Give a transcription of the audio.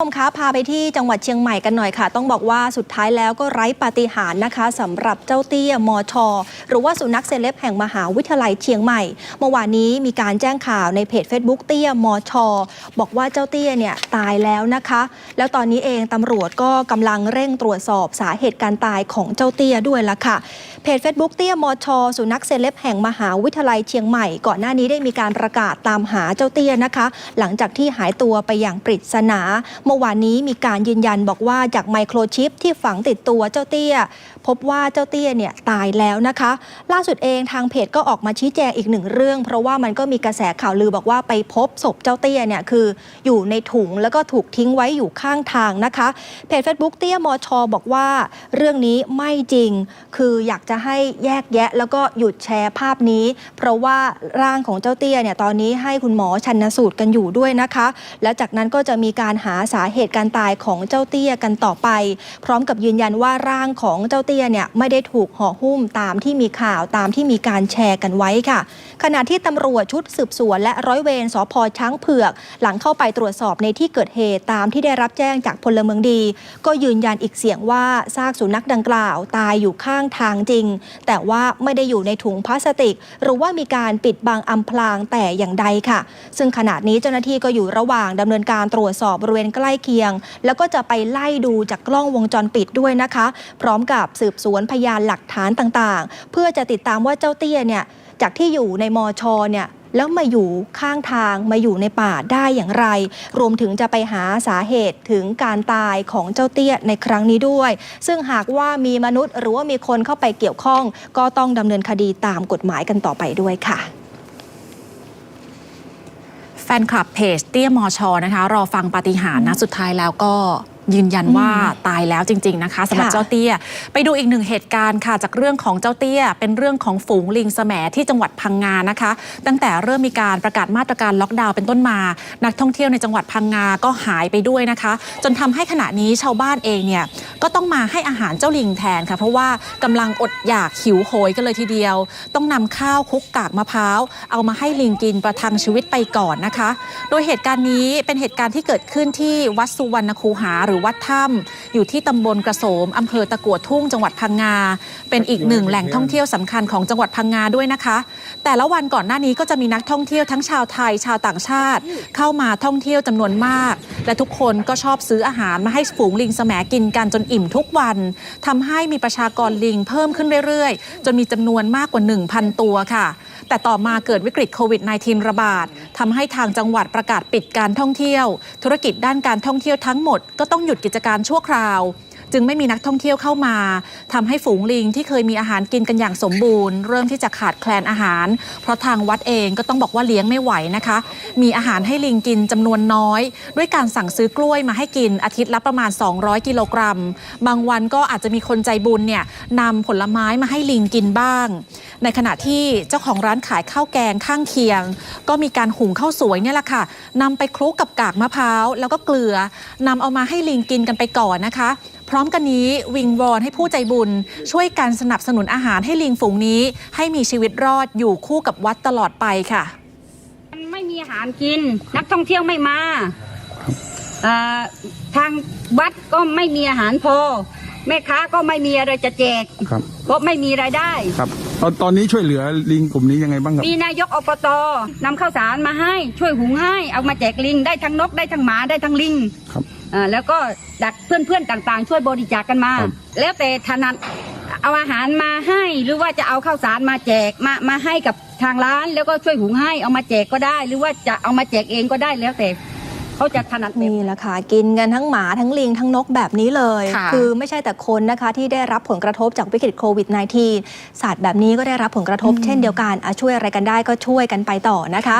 คุณผู้ชมคะพาไปที่จังหวัดเชียงใหม่กันหน่อยค่ะ ต้องบอกว่าสุดท้ายแล้วก็ไร้ปาฏิหาริย์นะคะสำหรับเจ้าเตี้ยมอชอหรือว่าสุนัขเซเลบแห่งมหาวิทยาลัยเชียงใหม่เมื่อวานนี้มีการแจ้งข่าวในเพจ Facebook เตี้ยมอชอบอกว่าเจ้าเตี้ยเนี่ยตายแล้วนะคะ แล้วตอนนี้เองตำรวจก็กำลังเร่งตรวจสอบสาเหตุการตายของเจ้าเตี้ยด้วยละค่ะเพจ Facebook เตี้ยมอชอสุนัขเซเลบแห่งมหาวิทยาลัยเชียงใหม่ ก่อนหน้านี้ได้มีการประกาศตามหาเจ้าเตี้ยนะคะ หลังจากที่หายตัวไปอย่างปริศนาเมื่อวานนี้มีการยืนยันบอกว่าจากไมโครชิปที่ฝังติดตัวเจ้าเตี้ย พบว่าเจ้าเตี้ยเนี่ยตายแล้วนะคะ ล่าสุดเองทางเพจก็ออกมาชี้แจงอีกหนึ่งเรื่อง เพราะว่ามันก็มีกระแสข่าวลือบอกว่าไปพบศพเจ้าเตี้ยเนี่ยคืออยู่ในถุงแล้วก็ถูกทิ้งไว้อยู่ข้างทางนะคะเพจ Facebook เตี้ยมอชอบอกว่า เรื่องนี้ไม่จริง คืออยากจะให้แยกแยะ แล้วก็หยุดแชร์ภาพนี้ เพราะว่าร่างของเจ้าเตี้ยเนี่ยตอนนี้ให้คุณหมอชันสูตรกันอยู่ด้วยนะคะ แล้วจากนั้นก็จะมีการหาสาเหตุการตายของเจ้าเตี้ยกันต่อไป พร้อมกับยืนยันว่าร่างของเจ้าเตี้ยเนี่ยไม่ได้ถูกห่อหุ้มตามที่มีข่าวตามที่มีการแชร์กันไว้ค่ะ ขณะที่ตำรวจชุดสืบสวน และร้อยเวรสพช้างเผือก หลังเข้าไปตรวจสอบในที่เกิดเหตุตามที่ได้รับแจ้งจากพลเมืองดี ก็ยืนยันอีกเสียงว่าซากสุนัขดังกล่าว ตายอยู่ข้างทางจริง แต่ว่าไม่ได้อยู่ในถุงพลาสติก หรือว่ามีการปิดบังอำพรางแต่อย่างใดค่ะ ซึ่งขณะนี้เจ้าหน้าที่ก็อยู่ระหว่างดำเนินการตรวจสอบบริเวณใกล้ล้เคียง แล้วก็จะไปไล่ดูจากกล้องวงจรปิดด้วยนะคะ พร้อมกับสืบสวนพยานหลักฐานต่างๆ เพื่อจะติดตามว่าเจ้าเตี้ยเนี่ยจากที่อยู่ในมอชอเนี่ยแล้วมาอยู่ข้างทางมาอยู่ในป่าได้อย่างไร รวมถึงจะไปหาสาเหตุถึงการตายของเจ้าเตี้ยในครั้งนี้ด้วย ซึ่งหากว่ามีมนุษย์หรือว่ามีคนเข้าไปเกี่ยวข้อง ก็ต้องดำเนินคดีตามกฎหมายกันต่อไปด้วยค่ะ แฟนคลับเพจเตี้ยมอชอนะคะ รอฟังปาฏิหาริย์นะ สุดท้ายแล้วก็ยืนยันว่าตายแล้วจริง ๆ นะคะสำหรับค่ะเจ้าเตี้ย ไปดูอีกหนึ่งเหตุการณ์ค่ะ จากเรื่องของเจ้าเตี้ย เป็นเรื่องของฝูงลิงแสมที่จังหวัดพังงานะคะ ตั้งแต่เริ่มมีการประกาศมาตรการล็อกดาวน์เป็นต้นมา นักท่องเที่ยวในจังหวัดพังงาก็หายไปด้วยนะคะ จนทำให้ขณะนี้ชาวบ้านเองเนี่ย ก็ต้องมาให้อาหารเจ้าลิงแทนค่ะ เพราะว่ากำลังอดอยากหิวโหยกันเลยทีเดียว ต้องนำข้าวคุกกากมะพร้าว เอามาให้ลิงกินประทังชีวิตไปก่อนนะคะ โดยเหตุการณ์นี้เป็นเหตุการณ์ที่เกิดขึ้นที่วัดสุวรรณคูหาหรือวัดถ้ำอยู่ที่ตำบลกระโสมอำเภอตะกัวทุ่งจังหวัดพังงา เป็นอีกหนึ่งแหล่งท่องเที่ยวสำคัญของจังหวัดพังงาด้วยนะคะ แต่ละวันก่อนหน้านี้ก็จะมีนักท่องเที่ยวทั้งชาวไทยชาวต่างชาติ เข้ามาท่องเที่ยวจำนวนมาก และทุกคนก็ชอบซื้ออาหารมาให้ฝูงลิงแสมกินกันจนอิ่มทุกวันทำให้มีประชากรลิงเพิ่มขึ้นเรื่อยๆ จนมีจำนวนมากกว่า 1,000 ตัวค่ะ แต่ต่อมาเกิดวิกฤตโควิด -19 ระบาดทำให้ทางจังหวัดประกาศปิดการท่องเที่ยว ธุรกิจด้านการท่องเที่ยวทั้งหมดก็ต้องหยุดกิจการชั่วคราว จึงไม่มีนักท่องเที่ยวเข้ามาทำให้ฝูงลิงที่เคยมีอาหารกินกันอย่างสมบูรณ์ เริ่มที่จะขาดแคลนอาหาร เพราะทางวัดเองก็ต้องบอกว่าเลี้ยงไม่ไหวนะคะ มีอาหารให้ลิงกินจำนวนน้อย ด้วยการสั่งซื้อกล้วยมาให้กินอาทิตย์ละประมาณ 200 กิโลกรัม บางวันก็อาจจะมีคนใจบุญเนี่ยนำผลไม้มาให้ลิงกินบ้าง ในขณะที่เจ้าของร้านขายข้าวแกงข้างเคียง ก็มีการหุงข้าวสวยเนี่ยแหละค่ะนำไปคลุกกับกากมะพร้าว แล้วก็เกลือนำเอามาให้ลิงกินกันไปก่อนนะคะ พร้อมกันนี้วิงวอนให้ผู้ใจบุญ ช่วยกันสนับสนุนอาหารให้ลิงฝูงนี้ ให้มีชีวิตรอดอยู่คู่กับวัดตลอดไปค่ะ มันไม่มีอาหารกิน นักท่องเที่ยวไม่มาเอ่อทางวัดก็ไม่มีอาหารพอ แม่ค้าก็ไม่มีอะไรจะแจกครับก็ไม่มีรายได้ครับตอนตอนนี้ช่วยเหลือลิงกลุ่มนี้ยังไงบ้างครับ มีนายกอบตนำข้าวสารมาให้ช่วยหุงให้ เอามาแจกลิงได้ทั้งนกได้ทั้งหมาได้ทั้งลิงครับเอ่อแล้วก็ดักเพื่อนๆต่างๆ ช่วยบริจาคกันมา ครับ แล้วแต่ถนัดเอาอาหารมาให้หรือว่าจะเอาข้าวสารมาแจกมามาให้กับทางร้าน แล้วก็ช่วยหุงให้เอามาแจกก็ได้ หรือว่าจะเอามาแจกเองก็ได้แล้วแต่เขาจะถนัดแบบนี่แหละค่ะ กินกันทั้งหมาทั้งลิงทั้งนกแบบนี้เลยค่ะ อไม่ใช่แต่คนนะคะที่ได้รับผลกระทบจากวิกฤตโควิด -19 สัตว์แบบนี้ก็ได้รับผลกระทบเช่นเดียวกันอะช่วยอะไรกันได้ก็ช่วยกันไปต่อนะคะ